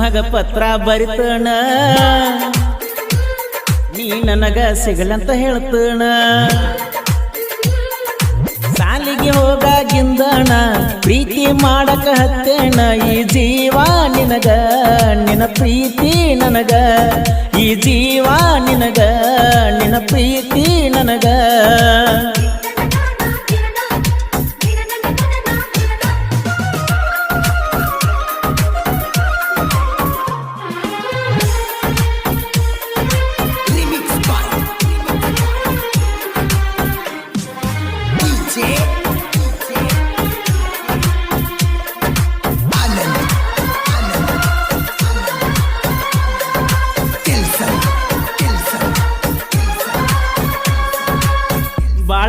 ಬ್ರಹ್ಮಗ ಪತ್ರ ಬರಿತಣ. ನೀ ನನಗ ಸಿಗಲಂತ ಹೇಳ್ತಣ. ಸಾಲಿಗೆ ಹೋಗಾಗಿಂದಣ ಪ್ರೀತಿ ಮಾಡಕ ಹತ್ತೇಣ. ಈ ಜೀವ ನಿನಗ ನಿನ ಪ್ರೀತಿ ನನಗ. ಈ ಜೀವ ನಿನಗ ನಿನ ಪ್ರೀತಿ ನನಗ. see?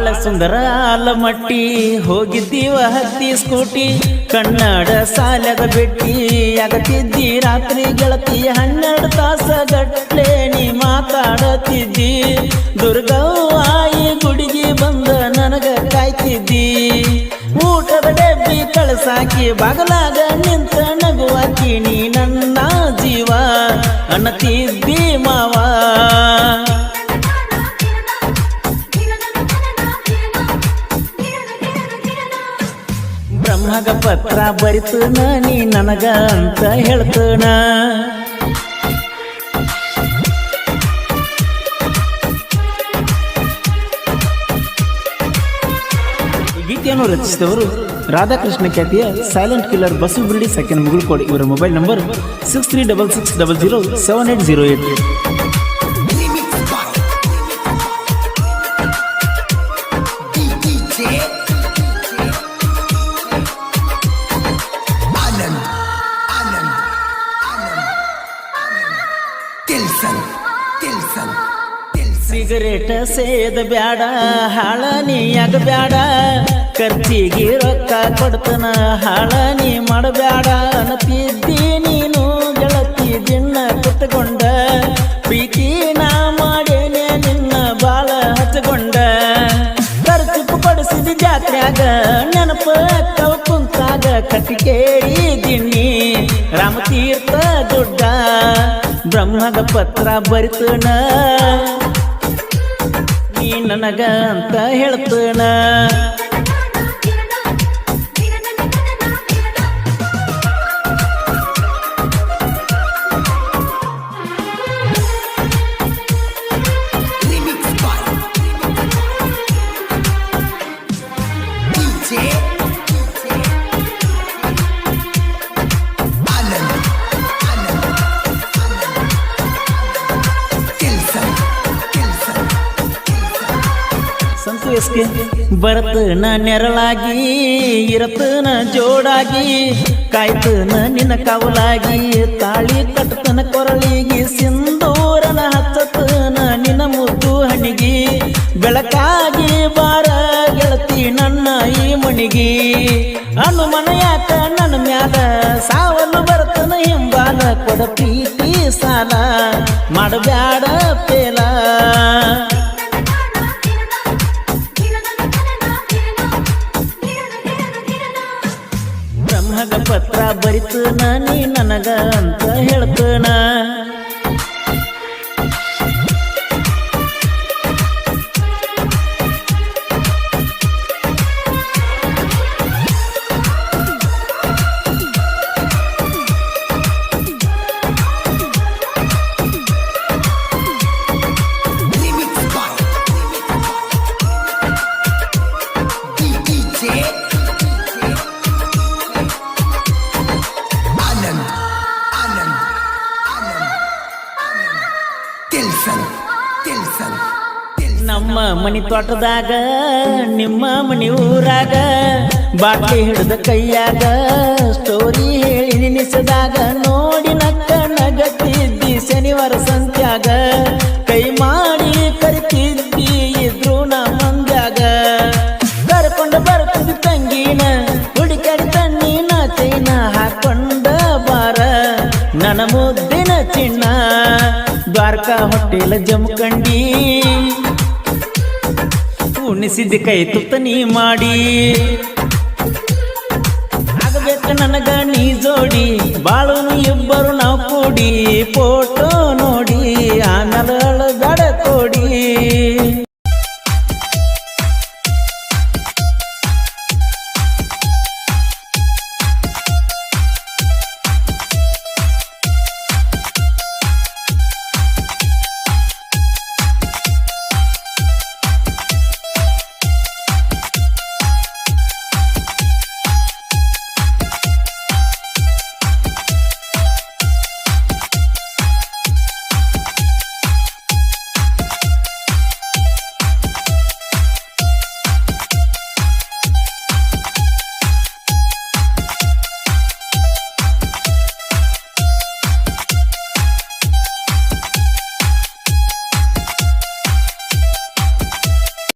ಬಾಳ ಸುಂದರ ಆಲಮಟ್ಟಿ. ಹೋಗಿದ್ದೀವ ಹತ್ತಿ ಸ್ಕೂಟಿ. ಕನ್ನಡ ಸಾಲದ ಬೆಟ್ಟಿ. ಅಗತಿದ್ದಿ ರಾತ್ರಿ ಗೆಳತಿ ಹನ್ನೆರಡು ತಾಸ ಗಟ್ಲೆ ನೀ ಮಾತಾಡತಿದ್ದಿ. ದುರ್ಗವ್ವಾಯಿ ಗುಡಿಗೆ ಬಂದ ನನಗ ಕಾಯ್ತಿದ್ದಿ. ಊಟದ ಡಬ್ಬಿ ಕಳಸಾಕಿ ಬಾಗಲಾಗ ನಿಂತ ನಗುವಾಕಿ ನೀ ನನ್ನ ಜೀವ. ಅನ್ನತಿದ್ದಿ ಮಾವ. ಬ್ರಹ್ಮಗ ಪತ್ರ ಬರಿತನ, ನೀ ನನಗ ಅಂತ ಹೇಳ್ತಣ ಗೀತೆಯನ್ನು ರಚಿಸಿದವರು ರಾಧಾಕೃಷ್ಣ ಖ್ಯಾತಿಯ silent killer Basu Birdi second Mugulkodi. ಇವರ mobile number six three double six double zero seven eight zero eight cigarette ಸೇದ ಬ್ಯಾಡ ಹಾಳ ನೀಯಾಗ ಬ್ಯಾಡ, ಖರ್ಚಿಗೆ ರೊಕ್ಕ ಕೊಡ್ತನ ಹಾಳ ನೀ ಮಾಡಬ್ಯಾಡ ಅನ್ನತಿದ್ದಿ ನೀನು, ಗೆಳತಿ ದಿನ್ನ ಕುತ್ಕೊಂಡ, ಪ್ರೀತಿ ನಾ ಮಾಡೇನೆ ನಿನ್ನ ಬಾಳ ಹಚ್ಕೊಂಡ. ಖರ್ಚು ಪಡಿಸಿದ ಜಾತ್ರ್ಯಾಗ ನೆನಪ ಕವ ಕುಂತಾಗ ದಿನ್ನಿ ರಾಮತೀರ್ಥ ದುಡ್ಡ, ಬ್ರಹ್ಮದ ಪತ್ರ ಬರಿತನ. ನನಗ ಅಂತ ಸಂತು ಬರ್ತನ ನೆರಳಾಗಿ, ಇರತನ ಜೋಡಾಗಿ, ಕಾಯ್ತನ ನಿನ್ನ ಕವಲಾಗಿ, ತಾಳಿ ಕಟ್ಟತನ ಕೊರಳಿಗೆ, ಸಿಂಧೂರನ ಹಚ್ಚತನ ನಿನ್ನ ಮುದ್ದು ಹಣಿಗೆ, ಬೆಳಕಾಗಿ ಬಾರ ಗೆಳತಿ ನನ್ನ ಈ ಮಣಿಗಿ. ಅನುಮನ ಯಾಕ ನನ್ನ ಮ್ಯಾಲ ಸಾವನ್ನು ಬರ್ತನ ಹಿಂಬಾಲ ಕೊಡ ಪ್ರೀತಿ ಸಾಲ, ಮಾಡಬ್ಯಾಡ ಪತ್ರ ನಾನೇ ನನಗ ಮನಿ ತೋಟದಾಗ ನಿಮ್ಮ ಮನಿ ಊರಾಗ ಬಾಟ್ಲಿ ಹಿಡಿದ ಕೈಯಾಗ ಸ್ಟೋರಿ ಹೇಳಿ ನಿನಿಸದಾಗ ನೋಡಿ ನಕ್ಕ ನಗತ್ತಿದ್ದಿ ಶನಿವಾರ ಸಂತ್ಯಾಗ, ಕೈ ಮಾಡಿ ಕರಿತಿದ್ದಿ ಇದ್ರು ನಾ ಮಂದ್ಯಾಗ. ಕರ್ಕೊಂಡು ಬರ್ಕೊಂಡು ತಂಗಿನ ಹುಡುಕಡಿ ತಣ್ಣಿನ ಚೈನ ಹಾಕೊಂಡ ಬಾರ, ನನ್ನ ಮುದ್ದಿನ ಚಿನ್ನ, ದ್ವಾರಕಾ ಹೊಟ್ಟೆಲ ಜಮಖಂಡಿ ಉಣಿಸಿದ ಕೈ ತುತ್ತ ನೀ ಮಾಡಿ. ಆಗಬೇಕು ನನಗ ನೀ ಜೋಡಿ, ಬಾಳುನು ಇಬ್ಬರು ನಾವು ಕೂಡಿ, ಫೋಟೋ ನೋಡಿ, ಆಮೇಲೆ